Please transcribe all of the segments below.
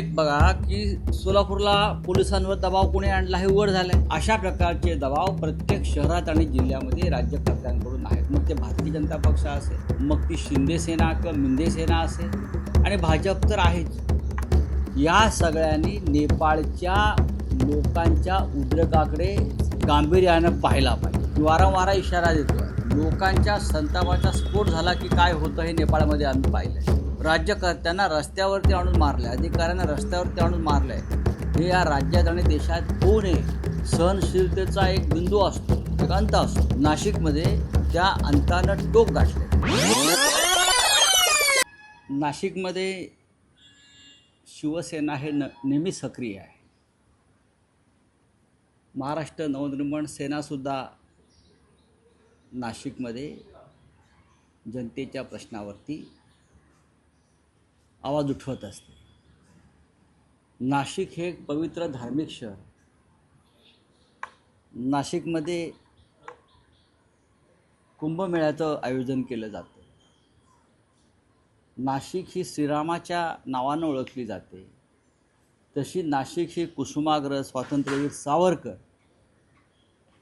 एक बघा की सोलापूरला पोलिसांवर दबाव कोणी आणला हे उघड झालंय. अशा प्रकारचे दबाव प्रत्येक शहरात आणि जिल्ह्यामध्ये राज्यकर्त्यांकडून आहेत. मग ते भारतीय जनता पक्ष असेल मग ती शिंदे सेना किंवा मिंदे सेना असेल आणि भाजप तर आहेच. या सगळ्यांनी नेपाळच्या लोकांच्या उद्रेकाकडे गांभीर्यानं पाहायला पाहिजे. वारंवार इशारा देतो लोकांच्या संतापाचा स्फोट झाला की काय होतं हे नेपाळमध्ये आम्ही पाहिलं राज्यकर्त्यांना रस्त्यावरती आणून मारलंय. अधिकाऱ्यांना रस्त्यावरती आणून मारलं आहे हे या राज्यात आणि देशात होऊ नये. सहनशीलतेचा एक बिंदू असतो एक अंत असतो. नाशिकमध्ये त्या अंतानं टोक गाठले नाशिकमध्ये शिवसेना हे न नेहमी सक्रिय आहे. महाराष्ट्र नवनिर्माण सेनासुद्धा नाशिकमध्ये जनतेच्या प्रश्नावरती आवाज उठवत असते. नाशिक हे एक पवित्र धार्मिक शहर. नाशिकमध्ये कुंभमेळ्याचं आयोजन केलं जातं. नाशिक ही श्रीरामाच्या नावानं ओळखली जाते. तशी नाशिक ही कुसुमाग्र स्वातंत्र्यवीर सावरकर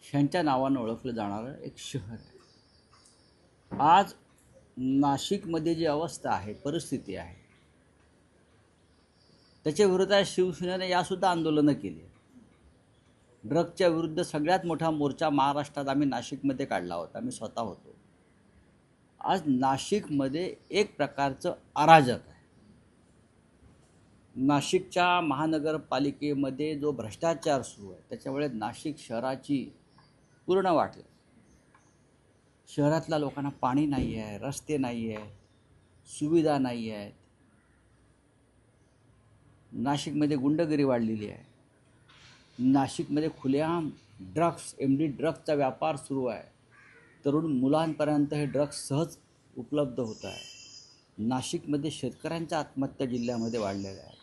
ह्यांच्या नावानं ओळखलं जाणारं एक शहर आहे. आज नाशिकमध्ये जी अवस्था आहे परिस्थिती आहे त्याच्या विरोधात शिवसेनेने यासुद्धा आंदोलनं केली ड्रगच्या विरुद्ध सगळ्यात मोठा मोर्चा महाराष्ट्रात आम्ही नाशिकमध्ये काढला होता. आम्ही स्वतः होतो. आज नाशिकमध्ये एक प्रकारचं अराजक आहे. नाशिकच्या महानगरपालिकेमध्ये जो भ्रष्टाचार सुरू आहे त्याच्यामुळे नाशिक शहराची पूर्ण वाटलं शहरातल्या लोकांना पाणी नाही आहे रस्ते नाही आहे सुविधा नाही आहेत नाशिकमध्ये गुंडगिरी वाढलेली आहे. नाशिकमध्ये खुलेआम ड्रग्स एम डी ड्रग्सचा व्यापार सुरू आहे. तरुण मुलांपर्यंत हे ड्रग्स सहज उपलब्ध होत आहे. नाशिकमध्ये शेतकऱ्यांच्या आत्महत्या जिल्ह्यामध्ये वाढलेल्या आहेत.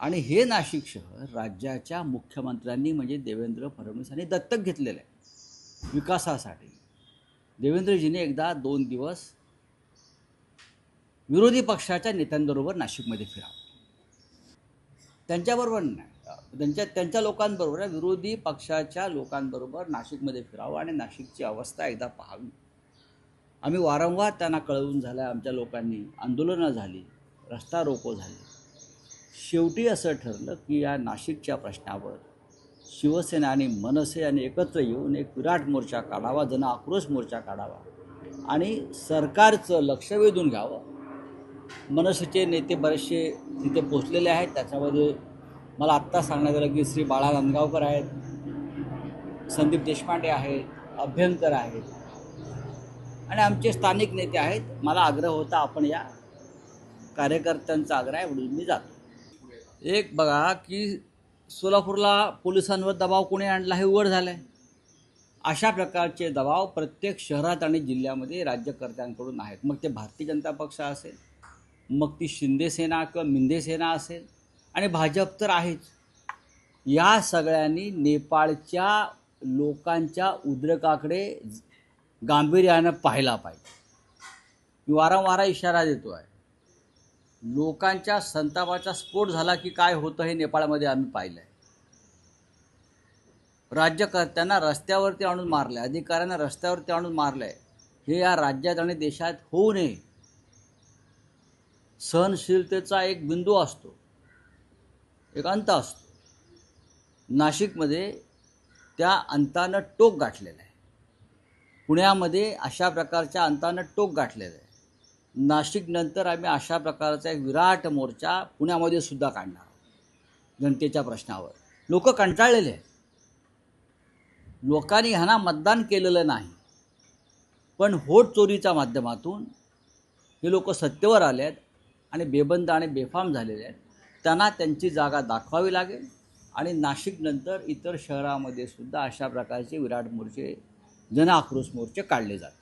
आणि हे नाशिक शहर राज्याच्या मुख्यमंत्र्यांनी म्हणजे देवेंद्र फडणवीस यांनी दत्तक घेतलेलं आहे. विकासासाठी. देवेंद्रजीने एकदा दोन दिवस विरोधी पक्षाच्या नेत्यांबरोबर नाशिकमध्ये फिरावं. त्यांच्याबरोबर नाही. त्यांच्या त्यांच्या लोकांबरोबर विरोधी पक्षाच्या लोकांबरोबर नाशिकमध्ये फिरावं आणि नाशिकची अवस्था एकदा पाहावी. आम्ही वारंवार त्यांना कळवून झालं आमच्या लोकांनी आंदोलनं झाली रस्ता रोको झाले. शेवटी असं ठरलं की या नाशिकच्या प्रश्नावर शिवसेना आणि मनसे यांनी एकत्र येऊन एक विराट मोर्चा काढावा जन आक्रोश मोर्चा काढावा आणि सरकारचं लक्ष वेधून घ्यावं. मनसेचे नेते बरेचसे तिथे पोचलेले आहेत. त्याच्यामध्ये मला आत्ता सांगण्यात आलं की श्री बाळा नांदगावकर आहेत संदीप देशपांडे आहेत अभ्यंकर आहेत आणि आमचे स्थानिक नेते आहेत. मला आग्रह होता आपण या कार्यकर्त्यांचा आग्रह आहे म्हणून मी जातो. एक बघा की सोलापूरला पोलिसांवर दबाव कोणी आणला हे उघड झालं आहे अशा प्रकारचे दबाव प्रत्येक शहरात आणि जिल्ह्यामध्ये राज्यकर्त्यांकडून आहेत. मग ते भारतीय जनता पक्ष असेल मग ती शिंदेसेना क मिंदेसेना असेल. आणि भाजप तर आहेच. या सगळ्यांनी नेपाळच्या लोकांच्या उद्रेकाकडे गांभीर्यानं पाहायला पाहिजे. मी वारंवार इशारा देतो आहे लोकांच्या संतापाचा स्फोट झाला की काय होतं हे नेपाळमध्ये आम्ही पाहिलं आहे राज्यकर्त्यांना रस्त्यावरती आणून मारलं आहे अधिकाऱ्यांना रस्त्यावरती आणून मारलं आहे हे या राज्यात आणि देशात होऊ नये. सहनशीलतेचा एक बिंदू असतो. एक अंत असतो. नाशिकमध्ये त्या अंतानं टोक गाठलेलं आहे. पुण्यामध्ये अशा प्रकारच्या अंतानं टोक गाठलेलं आहे. नाशिकनंतर आम्ही अशा प्रकारचा एक विराट मोर्चा पुण्यामध्ये सुद्धा काढणार आहोत. जनतेच्या प्रश्नावर. लोक कंटाळलेले आहेत. लोकांनी ह्यांना मतदान केलेलं नाही. पण होट चोरीच्या माध्यमातून हे लोक सत्तेवर आले आहेत आणि बेबंद आणि बेफाम झालेले आहेत. त्यांना त्यांची जागा दाखवावी लागेल आणि नाशिकनंतर इतर शहरामध्ये सुद्धा अशा प्रकारचे विराट मोर्चे जन आक्रोश मोर्चे काढले जातील.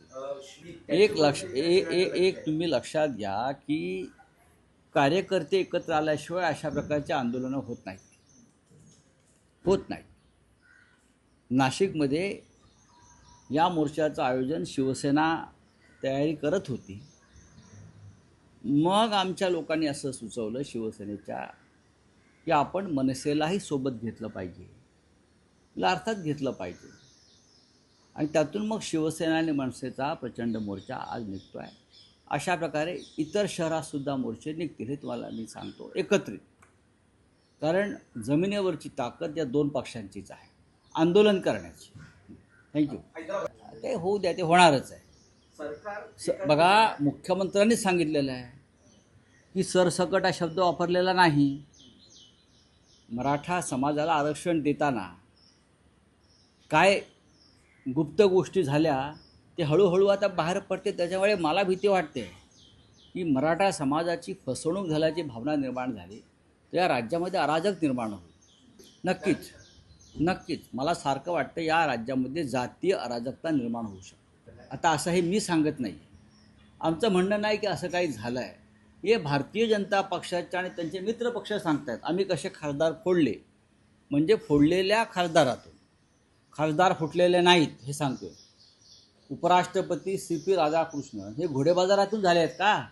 एक लक्ष ए ए एक तुम्ही लक्षात घ्या की कार्यकर्ते एकत्र आल्याशिवाय अशा प्रकारचे आंदोलनं होत नाहीत. होत नाहीत. नाशिकमध्ये या मोर्चाचं आयोजन शिवसेना तयारी करत होती. मग आमच्या लोकांनी असं सुचवलं शिवसेनेच्या की आपण मनसेलाही सोबत घेतलं पाहिजे. तिला अर्थात घेतलं पाहिजे. आणि त्यातून मग शिवसेना आणि मनसेचा प्रचंड मोर्चा आज निघतो आहे अशा प्रकारे इतर शहरातसुद्धा मोर्चे निघतील हे तुम्हाला मी सांगतो एकत्रित. कारण जमिनीवरची ताकद या दोन पक्षांचीच आहे. आंदोलन करण्याची. थँक्यू ते होऊ द्या ते होणारच आहे. बघा मुख्यमंत्र्यांनीच सांगितलेलं आहे. की सरसकट हा शब्द वापरलेला नाही. मराठा समाजाला आरक्षण देताना काय गुप्त गोष्टी झाल्या ते हळूहळू आता बाहेर पडते. त्याच्यामुळे मला भीती वाटते की मराठा समाजाची फसवणूक झाल्याची भावना निर्माण झाली तर या राज्यामध्ये अराजक निर्माण होईल. नक्कीच नक्कीच. मला सारखं वाटतं या राज्यामध्ये जातीय अराजकता निर्माण होऊ शकते. आता असं हे मी सांगत नाही. आमचं म्हणणं नाही की असं काही झालं आहे हे भारतीय जनता पक्षाचे आणि त्यांचे मित्रपक्ष सांगतायत आम्ही कसे खासदार फोडले? म्हणजे फोडलेल्या खासदारातून. खासदार फुटलेले नाहीत हे सांगतोय. उपराष्ट्रपती सी पी राधाकृष्ण हे घोडेबाजारातून झाले आहेत का?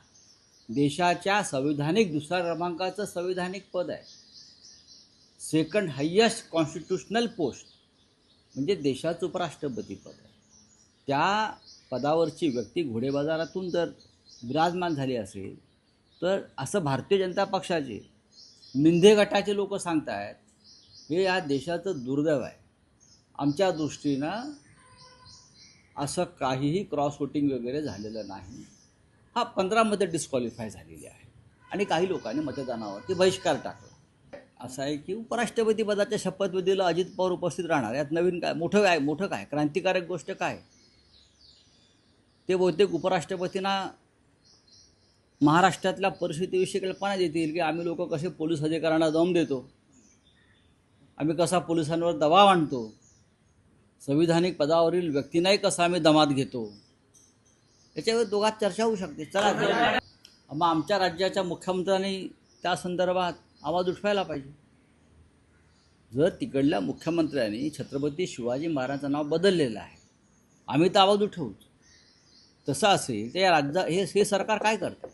देशाच्या संविधानिक दुसऱ्या क्रमांकाचं संविधानिक पद आहे. सेकंड हायेस्ट कॉन्स्टिट्युशनल पोस्ट म्हणजे देशाचं उपराष्ट्रपती पद आहे. त्या पदावरची व्यक्ती घोडेबाजारातून जर विराजमान झाली असेल तर असं भारतीय जनता पक्षाचे मिंधे गटाचे लोक सांगतायत हे या देशाचं दुर्दैव आहे. आमच्या दृष्टीनं असं काहीही क्रॉस वोटिंग वगैरे झालेलं नाही. हा पंधरामध्ये डिस्क्वालिफाय झालेली आहे. आणि काही लोकांनी मतदानावरती बहिष्कार टाकला. असं आहे की उपराष्ट्रपती पदाच्या शपथविधीला अजित पवार उपस्थित राहणार यात नवीन काय मोठं काय मोठं काय क्रांतिकारक गोष्ट काय? ते बहुतेक उपराष्ट्रपतींना महाराष्ट्रातल्या परिस्थितीविषयी कल्पना देतील की आम्ही लोक कसे पोलीस अधिकाऱ्यांना दम देतो. आम्ही कसा पोलिसांवर दबाव आणतो. संविधानिक पदावरील व्यक्तींनाही कसा आम्ही दमात घेतो. याच्यावर दोघात चर्चा होऊ शकते. चला मग आमच्या राज्याच्या मुख्यमंत्र्यांनी त्या संदर्भात आवाज उठवायला पाहिजे. जर तिकडल्या मुख्यमंत्र्यांनी छत्रपती शिवाजी महाराजांचं नाव बदललेलं आहे आम्ही तर आवाज उठवूच. तसं असेल तर या राज्या हे हे सरकार काय करतं?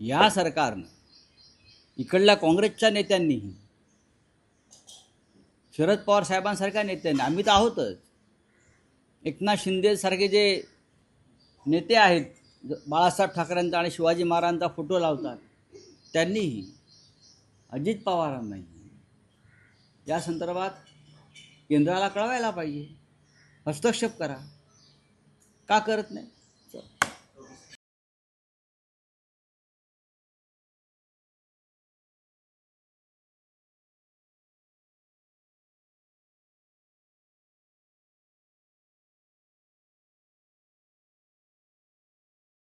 या सरकारनं इकडल्या काँग्रेसच्या नेत्यांनीही शरद पवार साहेबांसारख्या नेत्यांनी आम्ही तर आहोतच. एकनाथ शिंदेसारखे जे नेते आहेत बाळासाहेब ठाकरेंचा आणि शिवाजी महाराजांचा फोटो लावतात त्यांनीही अजित पवारांनाही या संदर्भात केंद्राला कळवायला पाहिजे. हस्तक्षेप करा. का करत नाही?